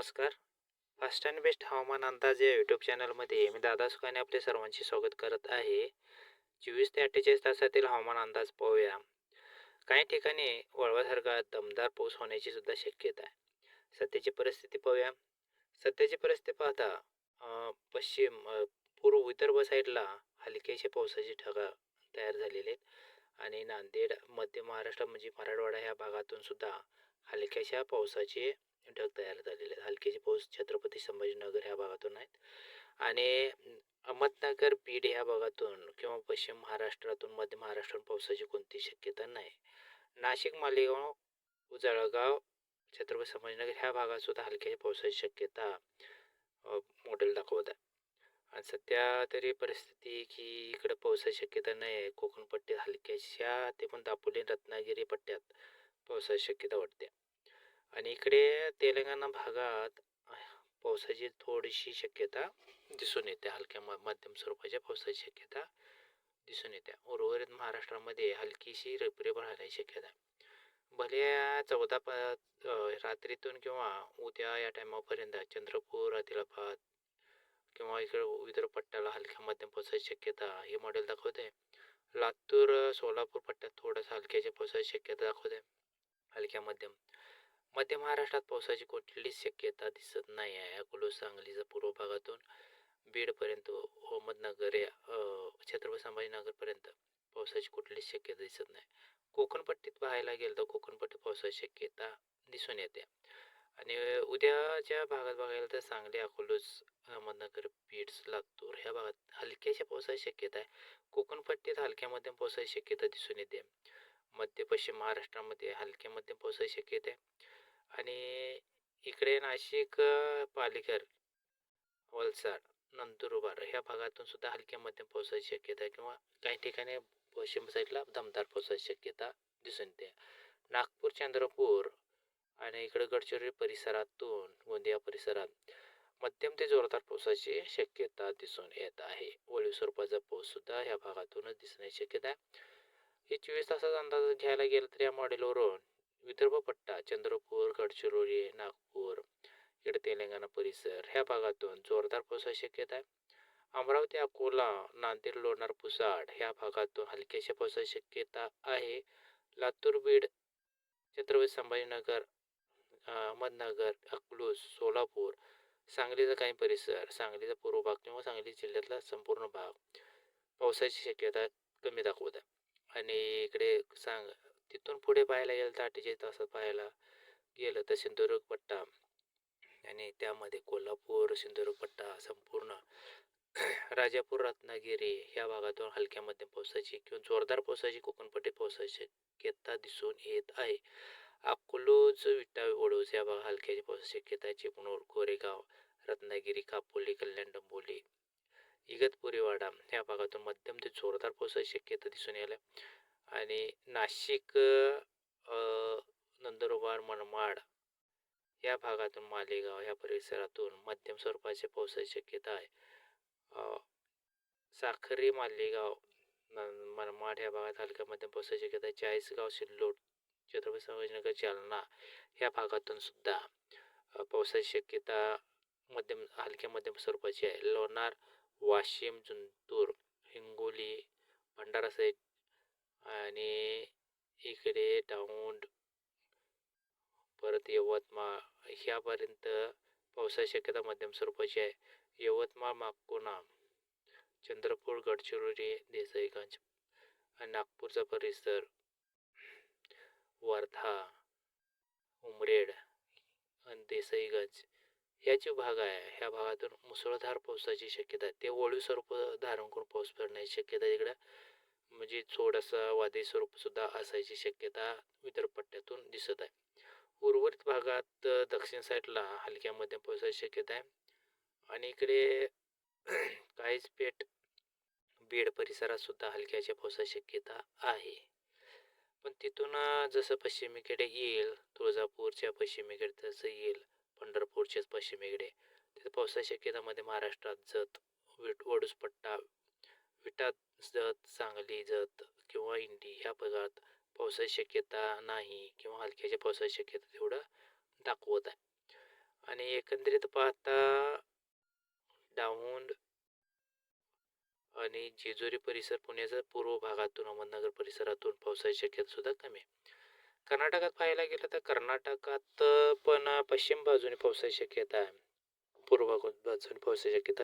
नमस्कार. Fast and best हवामान अंदाज या यूट्यूब चॅनलमध्ये मी दादा सुखाने आपले सर्वांचे स्वागत करत आहे. चोवीस ते अठ्ठेचाळीस तासातील हवामान अंदाज पाहूया. काही ठिकाणी वळवासारखा दमदार पाऊस होण्याची सुद्धा शक्यता आहे. सध्याची परिस्थिती पाहूया. सध्याची परिस्थिती पाहता पश्चिम पूर्व विदर्भ साईडला हलक्याशा पावसाची ढगा तयार झालेले आहेत. आणि नांदेड मध्य महाराष्ट्र म्हणजे मराठवाडा ह्या भागातून सुद्धा हलक्याशा पावसाचे ढग तयार झालेले आहेत. हलकेचे पाऊस छत्रपती संभाजीनगर ह्या भागातून आहेत. आणि अहमदनगर बीड ह्या भागातून किंवा पश्चिम महाराष्ट्रातून मध्य महाराष्ट्रातून पावसाची कोणती शक्यता नाही. नाशिक मालेगाव उजळगाव छत्रपती संभाजीनगर ह्या भागात सुद्धा हलक्या पावसाची शक्यता मॉडेल दाखवत आहे. आणि सध्या तरी परिस्थिती की इकडं पावसाची शक्यता नाही आहे. कोकण पट्ट्यात हलक्याशा ते पण दापोली रत्नागिरी पट्ट्यात पावसाची शक्यता वाटते. आणि इकडे तेलंगणा भागात पावसाची थोडीशी शक्यता दिसून येते. हलक्या म मध्यम स्वरूपाच्या पावसाची शक्यता दिसून येते. उर्वरित महाराष्ट्रामध्ये हलकीशी रिपरिप राहण्याची शक्यता. भले चौदा प रात्रीतून किंवा उद्या या टायमापर्यंत चंद्रपूर आदिलाबाद किंवा इकडे विदर्भ पट्ट्याला हलक्या मध्यम पावसाची शक्यता हे मॉडेल दाखवते. लातूर सोलापूर पट्ट्यात थोडंसं हलक्याच्या पावसाची शक्यता दाखवते. हलक्या मध्यम. मध्य महाराष्ट्रात पावसाची कुठलीच शक्यता दिसत नाही आहे. अकोला सांगलीचा पूर्व भागातून बीडपर्यंत अहमदनगर या छत्रपती संभाजीनगरपर्यंत पावसाची कुठलीच शक्यता दिसत नाही. कोकणपट्टीत पाहायला गेलं तर कोकणपट्टीत पावसाची शक्यता दिसून येते. आणि उद्याच्या भागात बघायला तर सांगली अकोलूस अहमदनगर बीड्स लातूर ह्या भागात हलक्याशा पावसाची शक्यता आहे. कोकणपट्टीत हलक्या मध्यम पावसाची शक्यता दिसून येते. मध्य पश्चिम महाराष्ट्रामध्ये हलक्या मध्यम पावसाची शक्यता आहे. आणि इकडे नाशिक पालघर वलसाड नंदुरबार ह्या भागातून सुद्धा हलक्या मध्यम पावसाची शक्यता आहे किंवा काही ठिकाणी पश्चिम साईडला दमदार पावसाची शक्यता दिसून येते. नागपूर चंद्रपूर आणि इकडे गडचिरोली परिसरातून गोंदिया परिसरात मध्यम ते जोरदार पावसाची शक्यता दिसून येत आहे. वळीव स्वरूपाचा पाऊस सुद्धा ह्या भागातूनच दिसण्याची शक्यता आहे. हे चोवीस तासाचा अंदाज घ्यायला गेलं तर या मॉडेलवरून विदर्भ पट्टा चंद्रपूर गडचिरोली नागपूर इकडे तेलंगणा परिसर ह्या भागातून जोरदार पावसाची शक्यता आहे. अमरावती अकोला नांदेड लोणार पुसाड ह्या भागातून हलक्याशा पावसाची शक्यता आहे. लातूर बीड छत्रपती संभाजीनगर अहमदनगर अकलूज सोलापूर सांगलीचा काही परिसर सांगलीचा पूर्व भाग किंवा सांगली जिल्ह्यातला संपूर्ण भाग पावसाची शक्यता कमी दाखवत आहे. आणि इकडे सांग तिथून पुढे पाहायला गेलं तर अठ्ठेचाळीस तासात पाहायला गेलं तर सिंधुदुर्ग पट्टा आणि त्यामध्ये कोल्हापूर सिंधुदुर्ग पट्टा संपूर्ण राजापूर रत्नागिरी ह्या भागातून हलक्या मध्यम पावसाची किंवा जोरदार पावसाची कोकणपट्टी पावसाची शक्यता दिसून येत आहे. अकोलोज विटा वडूज या भागात हलक्याची पावसाची शक्यता आहे. कोरेगाव रत्नागिरी कापोली कल्याण डंबोली इगतपुरीवाडा ह्या भागातून मध्यम ते जोरदार पावसाची शक्यता दिसून यायला आणि नाशिक नंदुरबार मनमाड या भागातून मालेगाव ह्या परिसरातून मध्यम स्वरूपाचे पावसाची शक्यता आहे. साखरी मालेगाव न- मनमाड ह्या भागात हलक्या मध्यम पावसाची शक्यता आहे. चाळीसगाव सिल्लोड छत्रपती संभाजीनगर जालना ह्या भागातून सुद्धा पावसाची शक्यता मध्यम हलक्या मध्यम स्वरूपाची आहे. लोणार वाशिम जुंतूर हिंगोली भंडारा साईड आणि इकडे दौंड परत यवतमाळ. ह्यापर्यंत पावसाची शक्यता मध्यम स्वरूपाची आहे. यवतमाळ माकोना चंद्रपूर गडचिरोली देसाईगंज आणि नागपूरचा परिसर. वर्धा उमरेड आणि देसाईगंज ह्या जे भाग आहे. ह्या भागातून मुसळधार पावसाची शक्यता आहे. ते वळीव स्वरूप धारण करून पाऊस पडण्याची शक्यता इकडं. म्हणजे थोडासा वादळी स्वरूप सुद्धा असायची शक्यता विदर्भपट्ट्यातून दिसत आहे. उर्वरित भागात दक्षिण साईडला हलक्या मध्यम पावसाची शक्यता आहे. आणि इकडे काहीच पेठ बीड परिसरात सुद्धा हलक्याच्या पावसाची शक्यता आहे. पण तिथून जसं पश्चिमेकडे येईल तुळजापूरच्या पश्चिमेकडे तसं येईल पंढरपूरच्याच पश्चिमेकडे तिथं पावसाची शक्यता मध्ये महाराष्ट्रात जत विट विटात जत सांगली जत किंवा इंडी ह्या भागात पावसाची शक्यता नाही किंवा हलक्याच्या पावसाची शक्यता तेवढं दाखवत आहे. आणि एकंदरीत पाहता डाऊंड आणि जेजुरी परिसर पुण्याच्या पूर्व भागातून अहमदनगर परिसरातून पावसाची शक्यता सुद्धा कमी आहे. कर्नाटकात पाहायला गेलं तर कर्नाटकात पण पश्चिम बाजूने पावसाची शक्यता आहे. पूर्व बाजूने पावसाची शक्यता